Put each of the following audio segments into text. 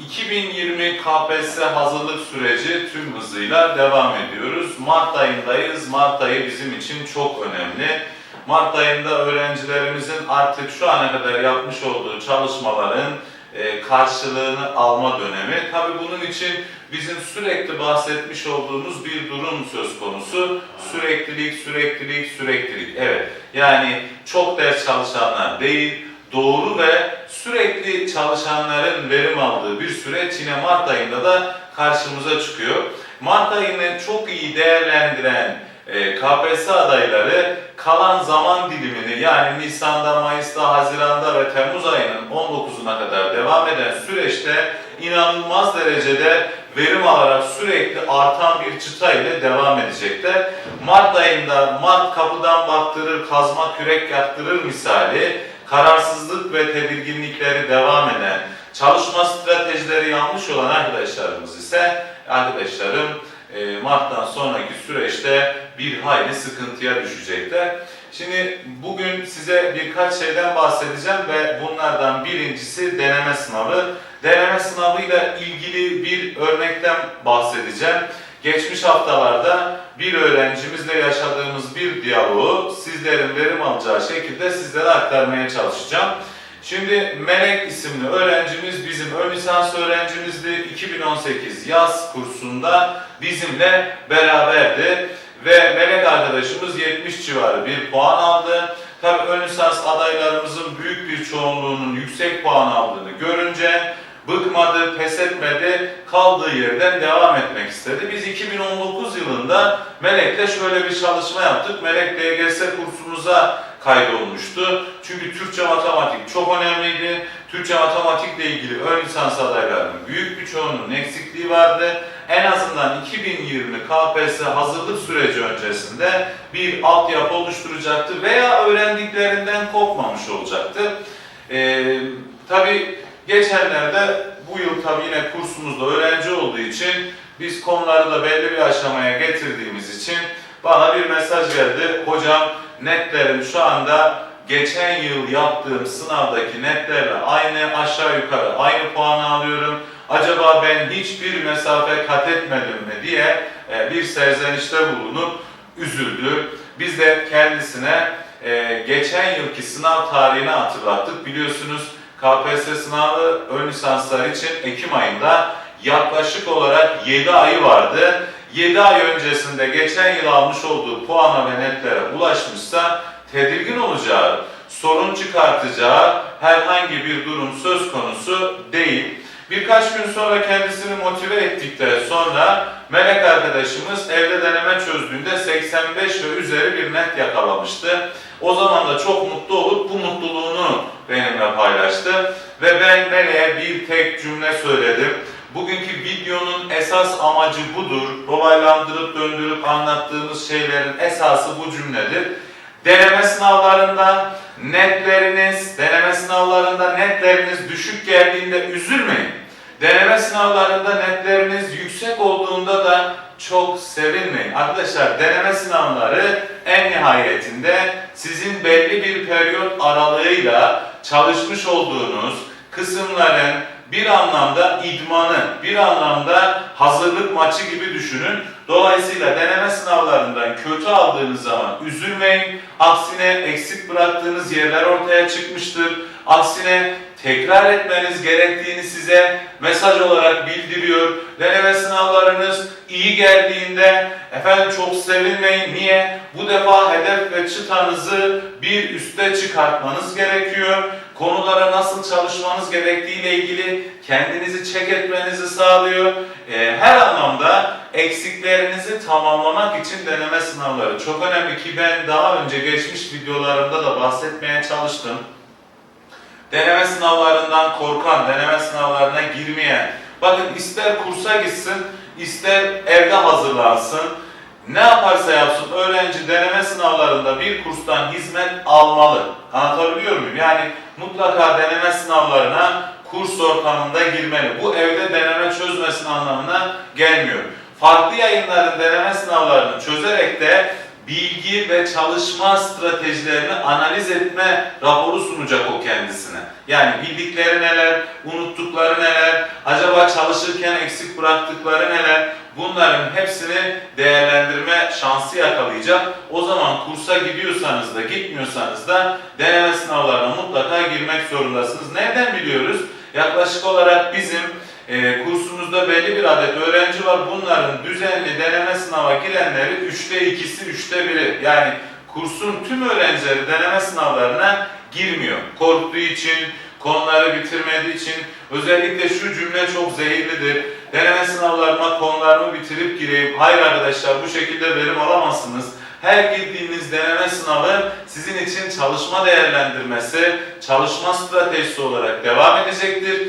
2020 KPSS hazırlık süreci tüm hızıyla devam ediyoruz. Mart ayındayız. Mart ayı bizim için çok önemli. Mart ayında öğrencilerimizin artık şu ana kadar yapmış olduğu çalışmaların e, karşılığını alma dönemi. Tabii bunun için bizim sürekli bahsetmiş olduğumuz bir durum söz konusu. Süreklilik, süreklilik, süreklilik. Evet, yani çok ders çalışanlar değil, doğru ve sürekli çalışanların verim aldığı bir süreç yine Mart ayında da karşımıza çıkıyor. Mart ayını çok iyi değerlendiren e, KPSS adayları kalan zaman dilimini yani Nisan'da, Mayıs'ta, Haziran'da ve Temmuz ayının 19'una kadar devam eden süreçte inanılmaz derecede verim alarak sürekli artan bir çıta ile devam edecekler. Mart ayında Mart kapıdan baktırır, kazma kürek yaktırır misali kararsızlık ve tedirginlikleri devam eden, çalışma stratejileri yanlış olan arkadaşlarımız ise arkadaşlarım e, Mart'tan sonraki süreçte bir hayli sıkıntıya düşecekler. Şimdi bugün size birkaç şeyden bahsedeceğim ve bunlardan birincisi deneme sınavı. Deneme sınavıyla ilgili bir örnekten bahsedeceğim. Geçmiş haftalarda bir öğrencimizle yaşadığımız bir diyaloğu sizlerin verim alacağı şekilde sizlere aktarmaya çalışacağım. Şimdi Melek isimli öğrencimiz bizim ön lisans öğrencimizdi. 2018 yaz kursunda bizimle beraberdi ve Melek arkadaşımız 70 civarı bir puan aldı. Tabii ön lisans adaylarımızın büyük bir çoğunluğunun yüksek puan aldığını görünce bıkmadı, pes etmedi, kaldığı yerden devam etmek istedi. Biz 2019 yılında Melek'le şöyle bir çalışma yaptık. Melek DGS kursumuza kaydolmuştu. Çünkü Türkçe matematik çok önemliydi. Türkçe matematikle ilgili ön lisans adaylarının büyük bir çoğunun eksikliği vardı. En azından 2020 KPSS hazırlık süreci öncesinde bir altyapı oluşturacaktı veya öğrendiklerinden kopmamış olacaktı. Ee, tabii geçenlerde bu yıl tabii yine kursumuzda öğrenci olduğu için biz konuları da belli bir aşamaya getirdiğimiz için bana bir mesaj geldi. Hocam netlerim şu anda geçen yıl yaptığım sınavdaki netlerle aynı aşağı yukarı aynı puanı alıyorum. Acaba ben hiçbir mesafe kat etmedim mi diye e, bir serzenişte bulunup üzüldü. Biz de kendisine e, geçen yılki sınav tarihini hatırlattık. Biliyorsunuz KPSS sınavı ön lisanslar için Ekim ayında yaklaşık olarak 7 ayı vardı. 7 ay öncesinde geçen yıl almış olduğu puana ve netlere ulaşmışsa tedirgin olacağı, sorun çıkartacağı herhangi bir durum söz konusu değil. Birkaç gün sonra kendisini motive ettikten sonra Melek arkadaşımız evde deneme çözdüğünde 85 ve üzeri bir net yakalamıştı. O zaman da çok mutlu olup bu mutluluğunu benimle paylaştı. Ve ben Melek'e bir tek cümle söyledim. Bugünkü videonun esas amacı budur. Dolaylandırıp döndürüp anlattığımız şeylerin esası bu cümledir. Deneme sınavlarında netleriniz, deneme sınavlarında netleriniz düşük geldiğinde üzülmeyin. Deneme sınavlarında netleriniz yüksek olduğunda da çok sevinmeyin. Arkadaşlar deneme sınavları en nihayetinde sizin belli bir periyot aralığıyla çalışmış olduğunuz kısımların bir anlamda idmanı, bir anlamda hazırlık maçı gibi düşünün. Dolayısıyla deneme sınavlarından kötü aldığınız zaman üzülmeyin. Aksine eksik bıraktığınız yerler ortaya çıkmıştır. Aksine tekrar etmeniz gerektiğini size mesaj olarak bildiriyor. Deneme sınavlarınız iyi geldiğinde efendim çok sevinmeyin. Niye? Bu defa hedef ve çıtanızı bir üste çıkartmanız gerekiyor. Konulara nasıl çalışmanız gerektiği ile ilgili kendinizi çek etmenizi sağlıyor. Ee, her anlamda eksiklerinizi tamamlamak için deneme sınavları çok önemli ki ben daha önce geçmiş videolarımda da bahsetmeye çalıştım deneme sınavlarından korkan, deneme sınavlarına girmeyen, bakın ister kursa gitsin, ister evde hazırlansın, ne yaparsa yapsın öğrenci deneme sınavlarında bir kurstan hizmet almalı. Anlatabiliyor muyum? Yani mutlaka deneme sınavlarına kurs ortamında girmeli. Bu evde deneme çözmesin anlamına gelmiyor. Farklı yayınların deneme sınavlarını çözerek de bilgi ve çalışma stratejilerini analiz etme raporu sunacak o kendisine. Yani bildikleri neler, unuttukları neler, acaba çalışırken eksik bıraktıkları neler, bunların hepsini değerlendirme şansı yakalayacak. O zaman kursa gidiyorsanız da gitmiyorsanız da deneme sınavlarına mutlaka girmek zorundasınız. Nereden biliyoruz? Yaklaşık olarak bizim e, kursumuzda belli bir adet öğrenci var. Bunların düzenli deneme sınava girenleri üçte ikisi, üçte biri. Yani kursun tüm öğrencileri deneme sınavlarına girmiyor. Korktuğu için, konuları bitirmediği için özellikle şu cümle çok zehirlidir. Deneme sınavlarıma konularımı bitirip gireyim. Hayır arkadaşlar bu şekilde verim alamazsınız. Her girdiğiniz deneme sınavı sizin için çalışma değerlendirmesi, çalışma stratejisi olarak devam edecektir.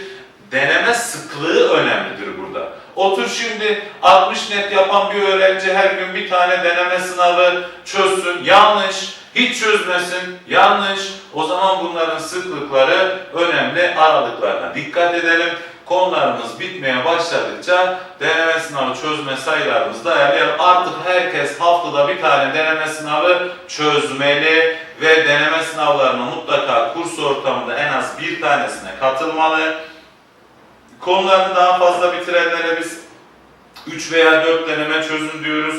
Deneme sıklığı önemlidir burada. Otur şimdi 60 net yapan bir öğrenci her gün bir tane deneme sınavı çözsün. Yanlış. Hiç çözmesin. Yanlış. O zaman bunların sıklıkları önemli aralıklarına dikkat edelim. Konularımız bitmeye başladıkça deneme sınavı çözme sayılarımızı da ayarlayalım. Artık herkes haftada bir tane deneme sınavı çözmeli ve deneme sınavlarına mutlaka kurs ortamında en az bir tanesine katılmalı. Konularını daha fazla bitirenlere biz 3 veya 4 deneme çözün diyoruz.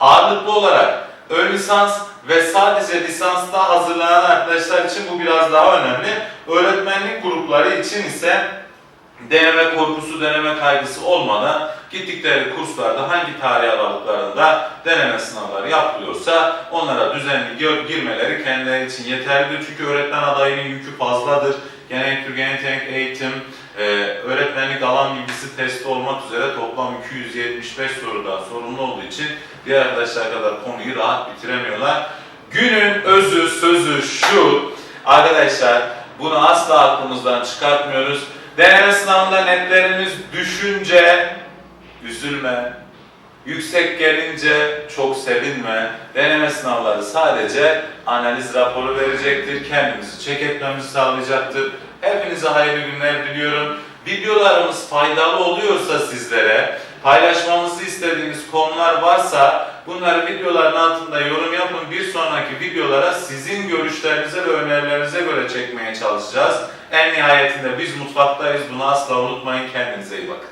Ağırlıklı olarak ön lisans ve sadece lisansta hazırlanan arkadaşlar için bu biraz daha önemli. Öğretmenlik grupları için ise deneme korkusu, deneme kaygısı olmadan gittikleri kurslarda hangi tarih aralıklarında deneme sınavları yapılıyorsa onlara düzenli gir- girmeleri kendileri için yeterlidir. Çünkü öğretmen adayının yükü fazladır. Genel kültür, genel eğitim, e, öğretmenlik alan bilgisi testi olmak üzere toplam 275 sorudan sorumlu olduğu için diğer arkadaşlar kadar konuyu rahat bitiremiyorlar. Günün özü, sözü şu. Arkadaşlar bunu asla aklımızdan çıkartmıyoruz. Deneme sınavında netleriniz düşünce üzülme. Yüksek gelince çok sevinme. Deneme sınavları sadece analiz raporu verecektir. Kendimizi çek etmemizi sağlayacaktır. Hepinize hayırlı günler diliyorum. Videolarımız faydalı oluyorsa sizlere, paylaşmamızı istediğiniz konular varsa bunları videoların altında yorum yapın. Bir sonraki videolara sizin görüşlerinize ve önerilerinize göre çekmeye çalışacağız. En nihayetinde biz mutfaktayız. Bunu asla unutmayın. Kendinize iyi bakın.